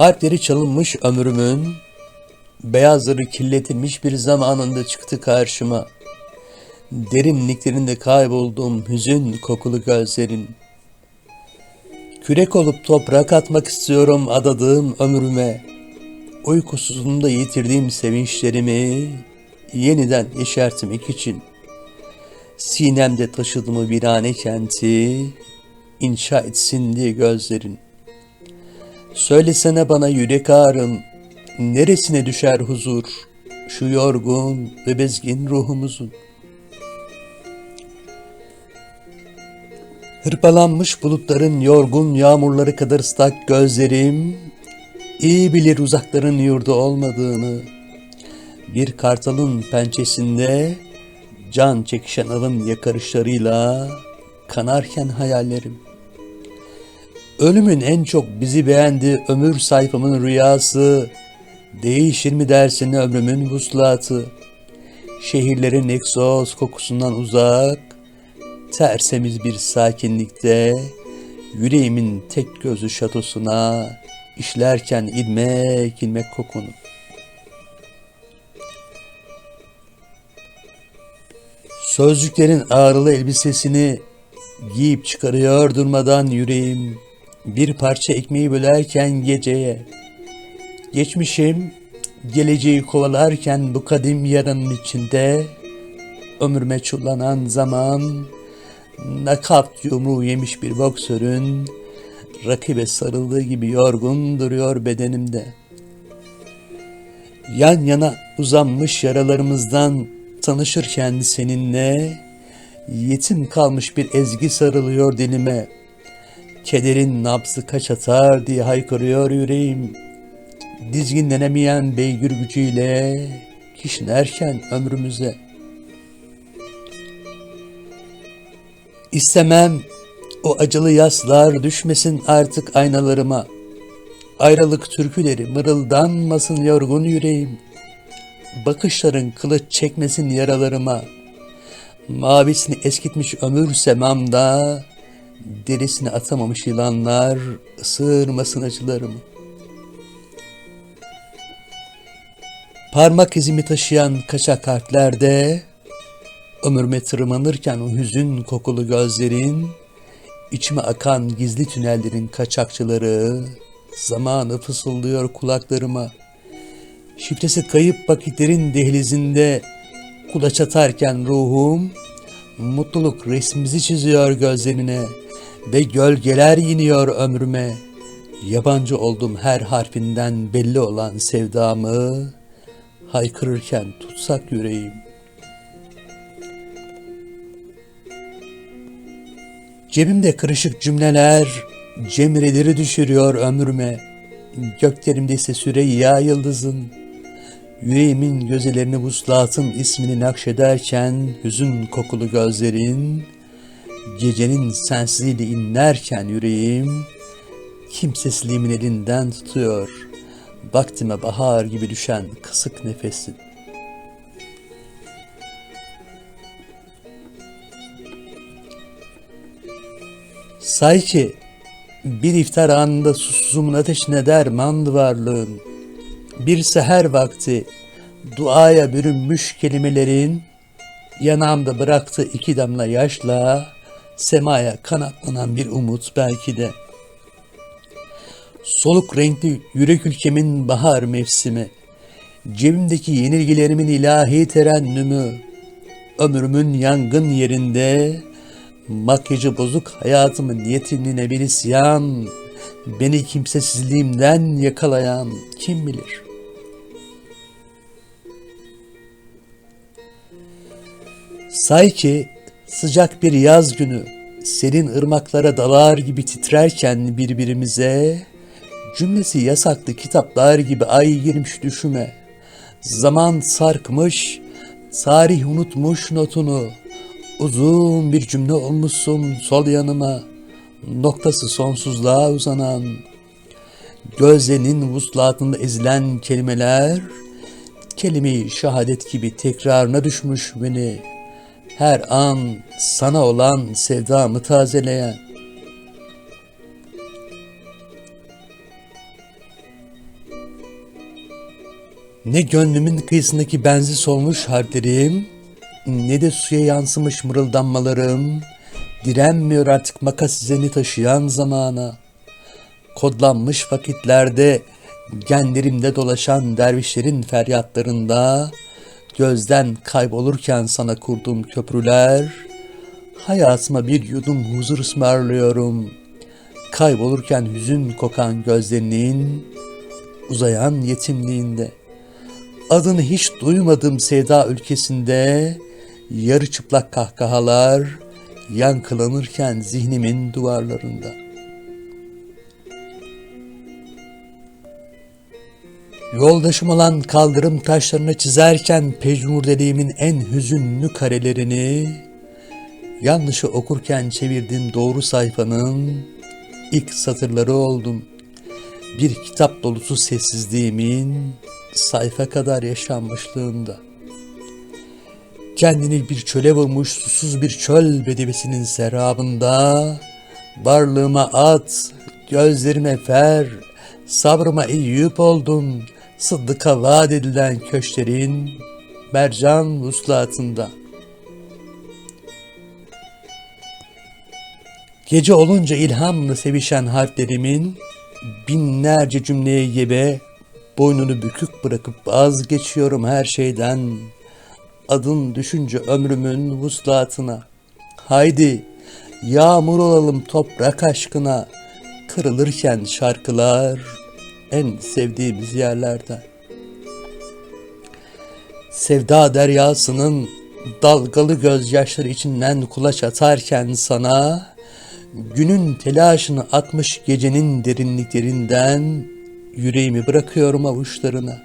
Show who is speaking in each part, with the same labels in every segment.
Speaker 1: Harpleri çalınmış ömrümün, beyazları kirletilmiş bir zamanında çıktı karşıma. Derinliklerinde kaybolduğum hüzün kokulu gözlerin. Kürek olup toprak atmak istiyorum adadığım ömrüme. Uykusuzluğumda yitirdiğim sevinçlerimi yeniden yeşertmek için. Sinemde taşıdığımı virane kenti inşa etsin diye gözlerin. Söylesene bana yürek ağrım, neresine düşer huzur, şu yorgun ve bezgin ruhumuzun. Hırpalanmış bulutların yorgun yağmurları kadar ıslak gözlerim, iyi bilir uzakların yurdu olmadığını. Bir kartalın pençesinde can çekişen alın yakarışlarıyla kanarken hayallerim. Ölümün en çok bizi beğendi ömür sayfamın rüyası, değişir mi dersin ömrümün vuslatı. Şehirlerin egzoz kokusundan uzak, tersemiz bir sakinlikte, yüreğimin tek gözü şatosuna, işlerken ilmek ilmek kokunu. Sözcüklerin ağrılı elbisesini giyip çıkarıyor durmadan yüreğim. Bir parça ekmeği bölerken geceye. Geçmişim geleceği kovalarken bu kadim yaranın içinde ömrüme çullanan zaman nakavt yumruğu yemiş bir boksörün rakibe sarıldığı gibi yorgun duruyor bedenimde. Yan yana uzanmış yaralarımızdan tanışırken seninle yetim kalmış bir ezgi sarılıyor dilime. Kederin nabzı kaç atar diye haykırıyor yüreğim. Dizginlenemeyen beygir gücüyle kişnerken ömrümüze. İstemem o acılı yaslar düşmesin artık aynalarıma. Ayrılık türküleri mırıldanmasın yorgun yüreğim. Bakışların kılıç çekmesin yaralarıma. Mavisini eskitmiş ömür semamda, derisini atamamış yılanlar ısırmasın acılarımı. Parmak izimi taşıyan kaçak harflerde, ömrüme tırmanırken o hüzün kokulu gözlerin, içime akan gizli tünellerin kaçakçıları, zamanı fısıldıyor kulaklarıma. Şifresi kayıp vakitlerin dehlizinde kulaç atarken ruhum, mutluluk resmimizi çiziyor gözlerine ve gölgeler iniyor ömrüme. Yabancı oldum her harfinden belli olan sevdamı, haykırırken tutsak yüreğim. Cebimde kırışık cümleler, cemreleri düşürüyor ömrüme. Göklerimde ise Süreyya yıldızın, yüreğimin gözelerini vuslatın ismini nakşederken, hüzün kokulu gözlerin, gecenin sensizliğiyle inlerken yüreğim, kimsesizliğimin elinden tutuyor, vaktime bahar gibi düşen kısık nefesin. Say ki bir iftar anında susuzluğumun ateşine dermandı varlığın. Bir seher vakti duaya bürünmüş kelimelerin yanağımda bıraktığı iki damla yaşla semaya kanatlanan bir umut belki de. Soluk renkli yürek ülkemin bahar mevsimi, cebimdeki yenilgilerimin ilahi terennümü, ömrümün yangın yerinde Makyajı bozuk hayatımın niyetinine bir isyan, beni kimsesizliğimden yakalayan kim bilir? Say ki sıcak bir yaz günü, serin ırmaklara dalar gibi titrerken birbirimize, cümlesi yasaklı kitaplar gibi ay girmiş düşüme, zaman sarkmış, tarih unutmuş notunu, Uzun bir cümle olmuşsun sol yanıma, noktası sonsuzluğa uzanan, gözlerinin vuslatında ezilen kelimeler, kelime şehadet gibi tekrarına düşmüş beni, her an sana olan sevdamı tazeleyen. Ne gönlümün kıyısındaki benzi solmuş harflerim, ne de suya yansımış mırıldanmalarım, direnmiyor artık makas izini taşıyan zamana. Kodlanmış vakitlerde, genlerimde dolaşan dervişlerin feryatlarında, gözden kaybolurken sana kurduğum köprüler, hayatıma bir yudum huzur ısmarlıyorum. Kaybolurken hüzün kokan gözlerinin, uzayan yetimliğinde. Adını hiç duymadığım sevda ülkesinde yarı çıplak kahkahalar yankılanırken zihnimin duvarlarında. Yoldaşım olan kaldırım taşlarını çizerken pejmurdeliğimin en hüzünlü karelerini yanlışı okurken çevirdiğim doğru sayfanın ilk satırları oldum. Bir kitap dolusu sessizliğimin sayfa kadar yaşanmışlığında. Kendini bir çöle vurmuş susuz bir çöl bedevesinin serabında, varlığıma at, gözlerime fer, sabrıma eyyup oldum, sıddıka vaat edilen köşklerin mercan vuslatında. Gece olunca ilhamla sevişen harflerimin binlerce cümleye gebe boynunu bükük bırakıp vazgeçiyorum her şeyden. Adın düşünce ömrümün vuslatına. Haydi yağmur olalım toprak aşkına. Kırılırken şarkılar en sevdiğimiz yerlerden. Sevda deryasının dalgalı gözyaşları içinden kulaç atarken sana günün telaşını atmış gecenin derinliklerinden yüreğimi bırakıyorum avuçlarına.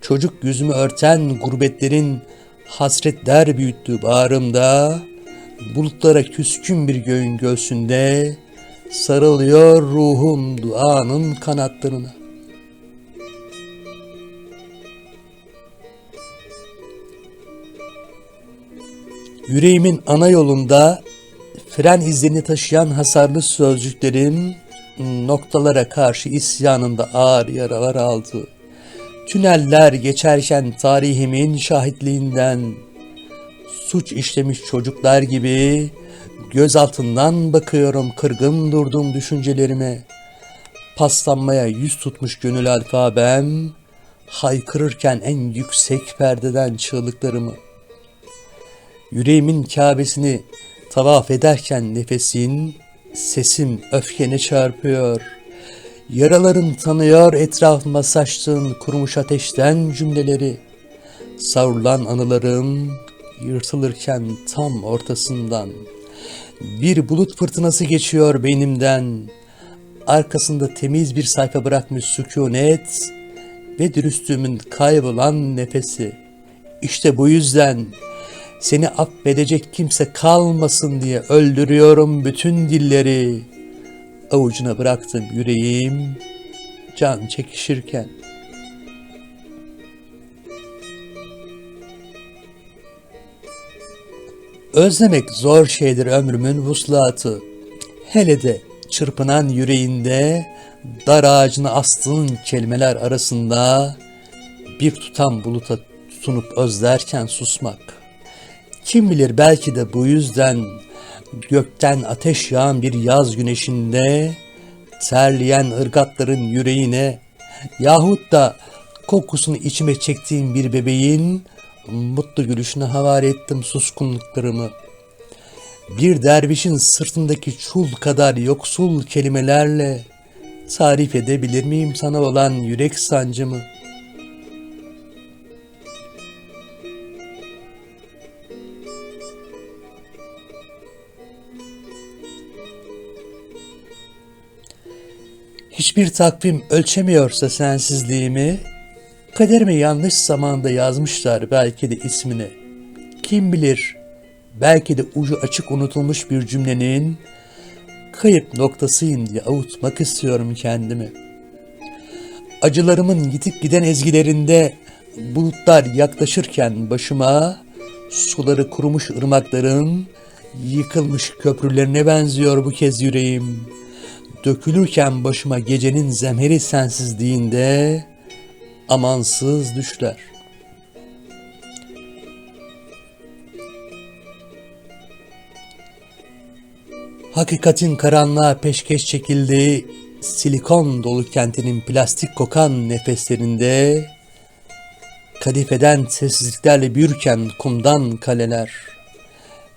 Speaker 1: Çocuk yüzümü örten gurbetlerin hasretler büyüttüğü bağrımda, bulutlara küskün bir göğün göğsünde, sarılıyor ruhum duanın kanatlarına. Yüreğimin ana yolunda fren izlerini taşıyan hasarlı sözcüklerin noktalara karşı isyanında ağır yaralar aldı. Tüneller geçerken tarihimin şahitliğinden suç işlemiş çocuklar gibi göz altından bakıyorum kırgın durdum düşüncelerime. Paslanmaya yüz tutmuş gönül alfabem, haykırırken en yüksek perdeden çığlıklarımı. Yüreğimin Kabe'sini tavaf ederken nefesin, sesim öfkene çarpıyor. Yaralarım tanıyor etrafıma saçtığın kurumuş ateşten cümleleri. Savrulan anılarım yırtılırken tam ortasından. Bir bulut fırtınası geçiyor beynimden. Arkasında temiz bir sayfa bırakmış sükunet ve dürüstlüğümün kaybolan nefesi. İşte bu yüzden seni affedecek kimse kalmasın diye öldürüyorum bütün dilleri. Avucuna bıraktım yüreğim can çekişirken. Özlemek zor şeydir ömrümün vuslatı. Hele de çırpınan yüreğinde dar ağacını astığın kelimeler arasında bir tutam buluta tutunup özlerken susmak. Kim bilir belki de bu yüzden gökten ateş yağan bir yaz güneşinde terleyen ırgatların yüreğine yahut da kokusunu içime çektiğim bir bebeğin mutlu gülüşüne havale ettim suskunluklarımı. Bir dervişin sırtındaki çul kadar yoksul kelimelerle tarif edebilir miyim sana olan yürek sancımı? Hiçbir takvim ölçemiyorsa sensizliğimi, kaderime yanlış zamanda yazmışlar belki de ismini. Kim bilir, belki de ucu açık unutulmuş bir cümlenin kayıp noktasıyım diye avutmak istiyorum kendimi. Acılarımın gidip giden ezgilerinde bulutlar yaklaşırken başıma suları kurumuş ırmakların yıkılmış köprülerine benziyor bu kez yüreğim. Dökülürken başıma gecenin zemheri sensizliğinde amansız düşler. Hakikatin karanlığa peşkeş çekildiği silikon dolu kentinin plastik kokan nefeslerinde kadifeden sessizliklerle büyürken kumdan kaleler,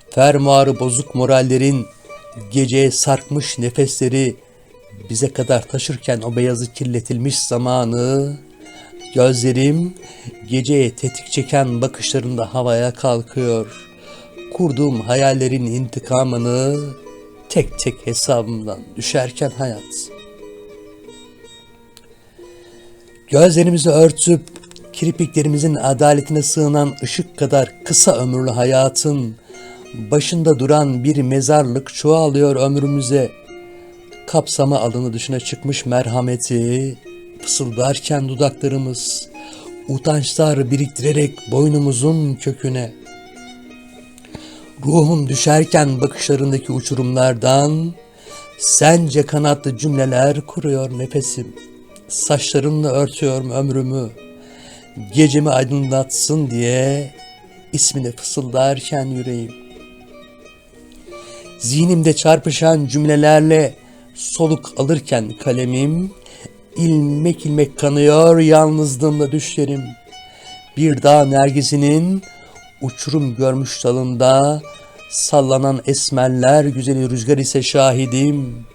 Speaker 1: fermuarı bozuk morallerin geceye sarkmış nefesleri bize kadar taşırken o beyazı kirletilmiş zamanı, gözlerim geceye tetik çeken bakışlarında havaya kalkıyor. Kurduğum hayallerin intikamını tek tek hesabımdan düşerken hayat. Gözlerimizi örtüp kirpiklerimizin adaletine sığınan ışık kadar kısa ömürlü hayatın başında duran bir mezarlık çoğalıyor ömrümüze. Kapsama alanı dışına çıkmış merhameti fısıldarken dudaklarımız utançlar biriktirerek boynumuzun köküne. Ruhum düşerken bakışlarındaki uçurumlardan sence kanatlı cümleler kuruyor nefesim. Saçlarımla örtüyorum ömrümü. Gecemi aydınlatsın diye ismini fısıldarken yüreğim. Zihnimde çarpışan cümlelerle soluk alırken kalemim ilmek ilmek kanıyor yalnızlığımda düşlerim. Bir dağ nergisinin uçurum görmüş dalında sallanan esmerler güzeli rüzgar ise şahidim.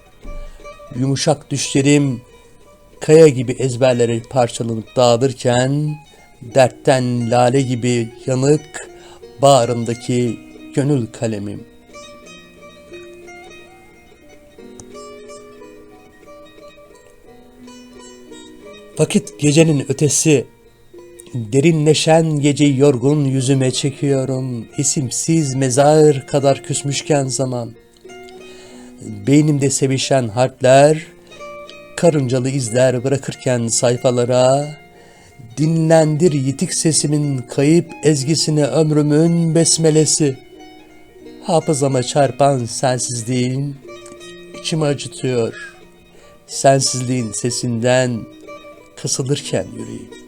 Speaker 1: Yumuşak düşlerim kaya gibi ezberleri parçalanıp dağılırken dertten lale gibi yanık bağrımdaki gönül kalemim. Vakit gecenin ötesi, derinleşen geceyi yorgun yüzüme çekiyorum. İsimsiz mezar kadar küsmüşken zaman. Beynimde sevişen harfler, karıncalı izler bırakırken sayfalara, dinlendir yitik sesimin kayıp ezgisine ömrümün besmelesi. Hafızama çarpan sensizliğin içimi acıtıyor. Sensizliğin sesinden kısılırken yüreğim.